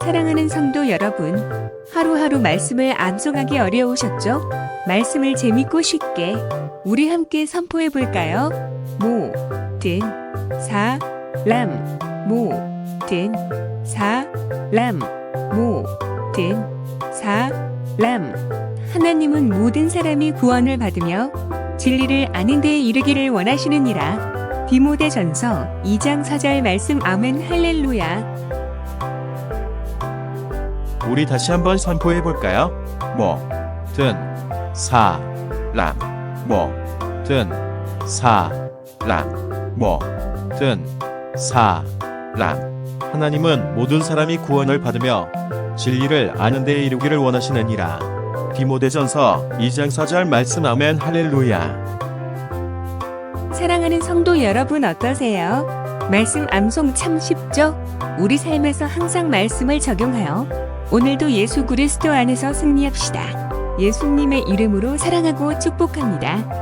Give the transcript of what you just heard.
사랑하는 성도 여러분, 하루하루 말씀을 암송하기 어려우셨죠? 말씀을 재밌고 쉽게 우리 함께 선포해 볼까요? 모 든 사 람 모 든 사 람 모 든 사 람 하나님은 모든 사람이 구원을 받으며 진리를 아는 데에 이르기를 원하시느니라. 디모데 전서 2장 4절 말씀 아멘 할렐루야. 우리 다시 한번 선포해 볼까요? 뭐든 사람 뭐든 사람 뭐든 사람 하나님은 모든 사람이 구원을 받으며 진리를 아는 데에 이르기를 원하시느니라 디모데전서 2장 4절 말씀 아멘 할렐루야 사랑하는 성도 여러분 어떠세요? 말씀 암송 참 쉽죠? 우리 삶에서 항상 말씀을 적용하여 오늘도 예수 그리스도 안에서 승리합시다. 예수님의 이름으로 사랑하고 축복합니다.